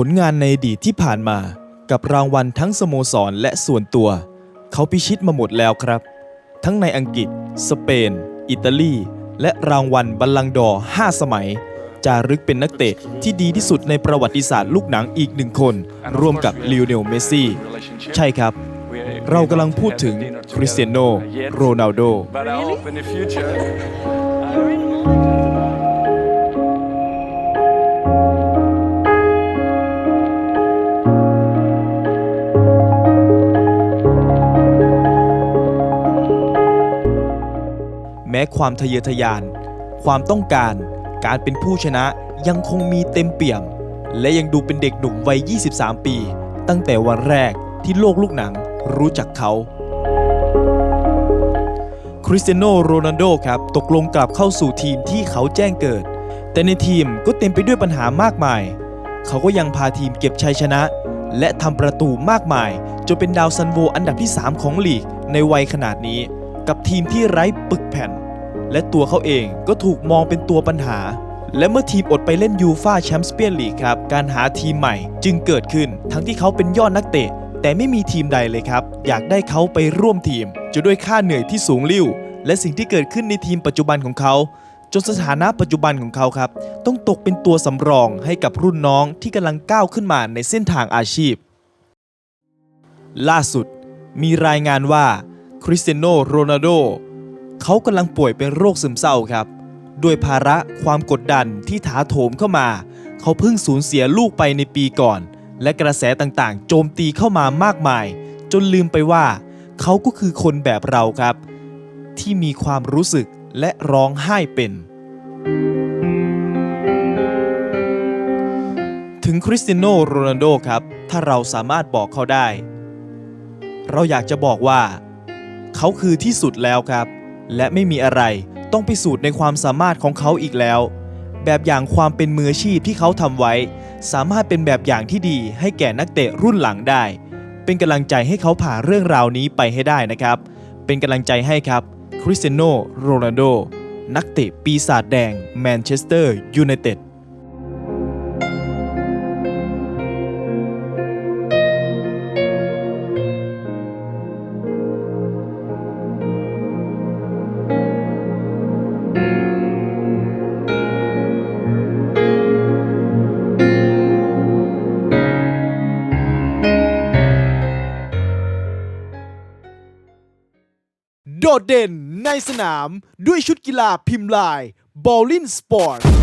ผลงานในอดีตที่ผ่านมากับรางวัลทั้งสโมสรและส่วนตัว เขาพิชิตมาหมดแล้วครับ ทั้งในอังกฤษ สเปน อิตาลี และรางวัลบัลลังดอร์5สมัย จารึกเป็นนักเตะที่ดีที่สุดในประวัติศาสตร์ลูกหนังอีกหนึ่งคน ร่วมกับลิโอเนลเมสซี่ ใช่ครับ เรากำลังพูดถึงคริสเตียโนโรนัลโด ม้ความทะเยอทะยาน ความต้องการ การเป็นผู้ชนะยังคงมีเต็มเปี่ยม และยังดูเป็นเด็กหนุ่มวัย 23 ปี ตั้งแต่วันแรกที่โลกลูกหนังรู้จักเขา คริสเตียโนโรนัลโดครับ ตกลงกลับเข้าสู่ทีมที่เขาแจ้งเกิด แต่ในทีมก็เต็มไปด้วยปัญหามากมาย เขาก็ยังพาทีมเก็บชัยชนะ และทำประตูมากมาย จนเป็นดาวซันโวอันดับที่ 3 ของลีกในวัยขนาดนี้ กับทีมที่ไร้ปึกแผ่น และตัวเขาเองก็ถูกมองเป็นตัวปัญหา และเมื่อทีมอดไปเล่นยูฟาแชมเปี้ยนลีกครับ การหาทีมใหม่จึงเกิดขึ้น ทั้งที่เขาเป็นยอดนักเตะ แต่ไม่มีทีมใดเลยครับ อยากได้เขาไปร่วมทีมจะด้วยค่าเหนื่อยที่สูงลิ่ว และสิ่งที่เกิดขึ้นในทีมปัจจุบันของเขาจนสถานะปัจจุบันของเขาครับ ต้องตกเป็นตัวสำรองให้กับรุ่นน้องที่กำลังก้าวขึ้นมาในเส้นทางอาชีพ ล่าสุด มีรายงานว่าคริสเตียโนโรนัลโด เขากำลังป่วยเป็นโรคซึมเศร้าครับด้วยภาระความกดดันที่ถาโถมเข้ามา เขาเพิ่งสูญเสียลูกไปในปีก่อน และกระแสต่างๆ โจมตีเข้ามามากมาย จนลืมไปว่า เขาก็คือคนแบบเราครับ ที่มีความรู้สึกและร้องไห้เป็น ถึงคริสตียโนโรนัลโดครับ ถ้าเราสามารถบอกเขาได้ เราอยากจะบอกว่า เขาคือที่สุดแล้วครับ และไม่มีอะไรต้องพิสูจน์ในความสามารถของเขาอีกแล้ว แบบอย่างความเป็นมืออาชีพที่เขาทำไว้ สามารถเป็นแบบอย่างที่ดีให้แก่นักเตะรุ่นหลังได้ เป็นกำลังใจให้เขาผ่านเรื่องราวนี้ไปให้ได้นะครับ เป็นกำลังใจให้ครับคริสเตียโนโรนัลโดนักเตะปีศาจแดงแมนเชสเตอร์ยูไนเต็ด โดดเด่นในสนามด้วยชุดกีฬาพิมพ์ลายบอลลินสปอร์ต